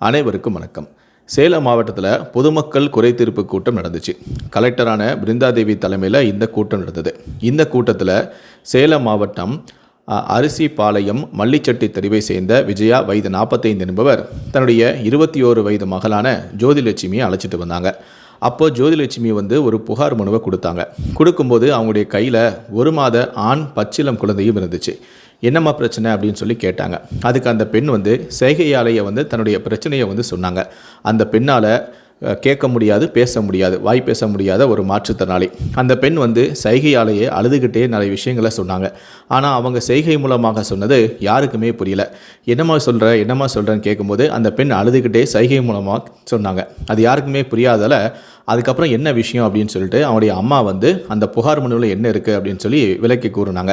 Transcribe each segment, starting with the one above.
அனைவருக்கும் வணக்கம். சேலம் மாவட்டத்தில் பொதுமக்கள் குறை தீர்ப்பு கூட்டம் நடந்துச்சு. கலெக்டரான பிருந்தாதேவி தலைமையில் இந்த கூட்டம் நடந்தது. இந்த கூட்டத்தில் சேலம் மாவட்டம் அ, அரிசிபாளையம் மல்லிச்சட்டி தெருவை சேர்ந்த விஜயா வயது நாற்பத்தைந்து என்பவர் தன்னுடைய இருபத்தி ஓரு வயது மகளான ஜோதிலட்சுமியை அழைச்சிட்டு வந்தாங்க. அப்போது ஜோதிலட்சுமி வந்து ஒரு புகார் மனுவை கொடுத்தாங்க. கொடுக்கும்போது அவங்களுடைய கையில் ஒரு மாத ஆண் பச்சிலம் குழந்தையும் இருந்துச்சு. என்னம்மா பிரச்சனை அப்படின்னு சொல்லி கேட்டாங்க. அதுக்கு அந்த பெண் வந்து செய்கையாலேயே வந்து தன்னுடைய பிரச்சனையை வந்து சொன்னாங்க. அந்த பெண்ணால் கேட்க முடியாது பேச முடியாது வாய் பேச முடியாத ஒரு மாற்றுத்திறனாளி. அந்த பெண் வந்து சைகையாலேயே அழுதுகிட்டே நிறைய விஷயங்களை சொன்னாங்க. ஆனால் அவங்க செய்கை மூலமாக சொன்னது யாருக்குமே புரியல. என்னம்மா சொல்கிற என்னம்மா சொல்கிறேன்னு கேட்கும்போது அந்த பெண் அழுதுகிட்டே சைகை மூலமாக சொன்னாங்க. அது யாருக்குமே புரியாதால அதுக்கப்புறம் என்ன விஷயம் அப்படின்னு சொல்லிட்டு அவனுடைய அம்மா வந்து அந்த புகார் மனுவில் என்ன இருக்குது அப்படின்னு சொல்லி விலக்கி கூறினாங்க.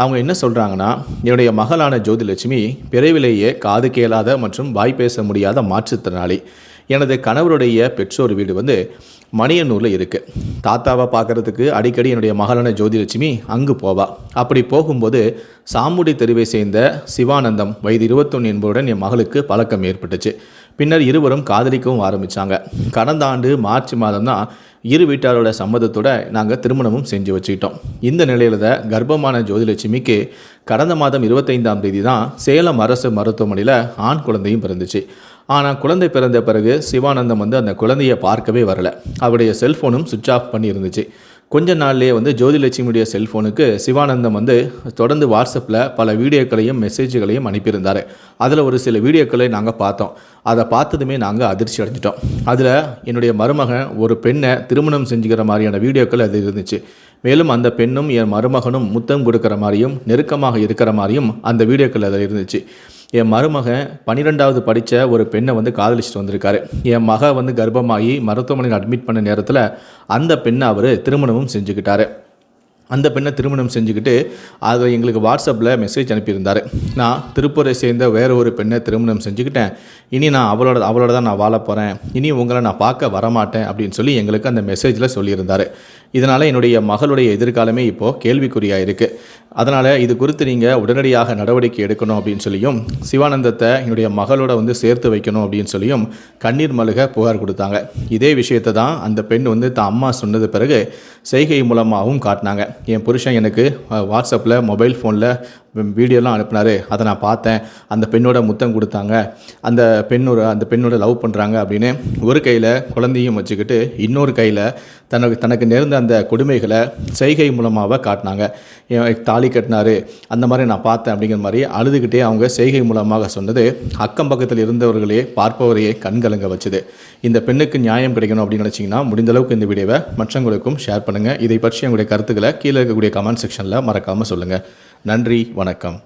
அவங்க என்ன சொல்கிறாங்கன்னா என்னுடைய மகளான ஜோதிலட்சுமி பிறவிலேயே காது கேளாத மற்றும் வாய் பேச முடியாத மாற்றுத்திறனாளி. எனது கணவருடைய பெற்றோர் வீடு வந்து மணியனூரில் இருக்குது தாத்தாவை பார்க்குறதுக்கு அடிக்கடி என்னுடைய மகளான ஜோதிலட்சுமி அங்கு போவா. அப்படி போகும்போது சாமுடி தெருவை சேர்ந்த சிவானந்தம் வயது இருபத்தொன்று என்பவருடன் என் மகளுக்கு பழக்கம் ஏற்பட்டுச்சு. பின்னர் இருவரும் காதலிக்கவும் ஆரம்பித்தாங்க கடந்த ஆண்டு மார்ச் மாதம் தான் இரு வீட்டாரோட சம்மதத்தோட நாங்கள் திருமணமும் செஞ்சு வச்சுக்கிட்டோம். இந்த நிலையில் தான் கர்ப்பமான ஜோதிலட்சுமிக்கு கடந்த மாதம் இருபத்தைந்தாம் தேதி தான் சேலம் அரசு மருத்துவமனையில் ஆண் குழந்தையும் பிறந்துச்சு. ஆனால் குழந்தை பிறந்த பிறகு சிவானந்தம் வந்து அந்த குழந்தையை பார்க்கவே வரல. அவருடைய செல்ஃபோனும் சுவிட்ச் ஆஃப் பண்ணி இருந்துச்சு கொஞ்ச நாள்லேயே வந்து ஜோதிலட்சுமியுடைய செல்ஃபோனுக்கு சிவானந்தம் வந்து தொடர்ந்து வாட்ஸ்அப்பில் பல வீடியோக்களையும் மெசேஜ்களையும் அனுப்பியிருந்தார். அதில் ஒரு சில வீடியோக்களை நாங்கள் பார்த்தோம். அதை பார்த்ததுமே நாங்கள் அதிர்ச்சி அடைஞ்சிட்டோம். அதில் என்னுடைய மருமகன் ஒரு பெண்ணை திருமணம் செஞ்சுக்கிற மாதிரியான வீடியோக்கள் அது இருந்துச்சு. மேலும் அந்த பெண்ணும் என் மருமகனும் முத்தம் கொடுக்குற மாதிரியும் நெருக்கமாக இருக்கிற மாதிரியும் அந்த வீடியோக்கள் அதில் இருந்துச்சு. என் மருமகன் பன்னிரெண்டாவது படித்த ஒரு பெண்ணை வந்து காதலிச்சுட்டு வந்திருக்காரு. என் மக வந்து கர்ப்பமாகி மருத்துவமனையில் அட்மிட் பண்ண நேரத்தில் அந்த பெண்ணை அவர் திருமணமும் செஞ்சுக்கிட்டாரு. அந்த பெண்ணை திருமணம் செஞ்சுக்கிட்டு அதை எங்களுக்கு வாட்ஸ்அப்பில் மெசேஜ் அனுப்பியிருந்தார். நான் திருப்பூரை சேர்ந்த வேற ஒரு பெண்ணை திருமணம் செஞ்சுக்கிட்டேன். இனி நான் அவளோட அவளோட தான் நான் வாழ போகிறேன் இனி உங்களை நான் பார்க்க வரமாட்டேன் அப்படின்னு சொல்லி எங்களுக்கு அந்த மெசேஜில் சொல்லியிருந்தார். இதனால் என்னுடைய மகளுடைய எதிர்காலமே இப்போது கேள்விக்குறியாக இருக்குது அதனால் இது குறித்து நீங்கள் உடனடியாக நடவடிக்கை எடுக்கணும் அப்படின்னு சொல்லியும் சிவானந்தத்தை என்னுடைய மகளோட வந்து சேர்த்து வைக்கணும் அப்படின்னு சொல்லியும் கண்ணீர் மல்க புகார் கொடுத்தாங்க. இதே விஷயத்தை தான் அந்த பெண் வந்து தான் அம்மா சொன்னது பிறகு செய்கை மூலமாகவும் காட்டினாங்க. என் புருஷன் எனக்கு வாட்ஸ்அப்பில் மொபைல் ஃபோனில் வீடியோலாம் அனுப்புனாரு. அதை நான் பார்த்தேன். அந்த பெண்ணோட முத்தம் கொடுத்தாங்க. அந்த பெண்ணோட அந்த பெண்ணோட லவ் பண்ணுறாங்க அப்படின்னு ஒரு கையில் குழந்தையும் வச்சுக்கிட்டு இன்னொரு கையில் தனக்கு தனக்கு நேர்ந்த அந்த கொடுமைகளை செய்கை மூலமாக காட்டினாங்க. தாலி கட்டினாரு. அந்த மாதிரி நான் பார்த்தேன் அப்படிங்கிற மாதிரி அழுதுகிட்டே அவங்க செய்கை மூலமாக சொன்னது அக்கம் பக்கத்தில் இருந்தவர்களே பார்ப்பவரையே கண்கலங்க வச்சுது. இந்த பெண்ணுக்கு நியாயம் கிடைக்கணும் அப்படின்னு நினச்சிங்கன்னா முடிந்தளவுக்கு இந்த வீடியோவை மற்றவங்களுக்கும் ஷேர் பண்ணுங்கள் இதை பற்றி உங்களுடைய கருத்துக்களை கீழே இருக்கக்கூடிய கமெண்ட் செக்ஷனில் மறக்காமல் சொல்லுங்கள் நன்றி வணக்கம்.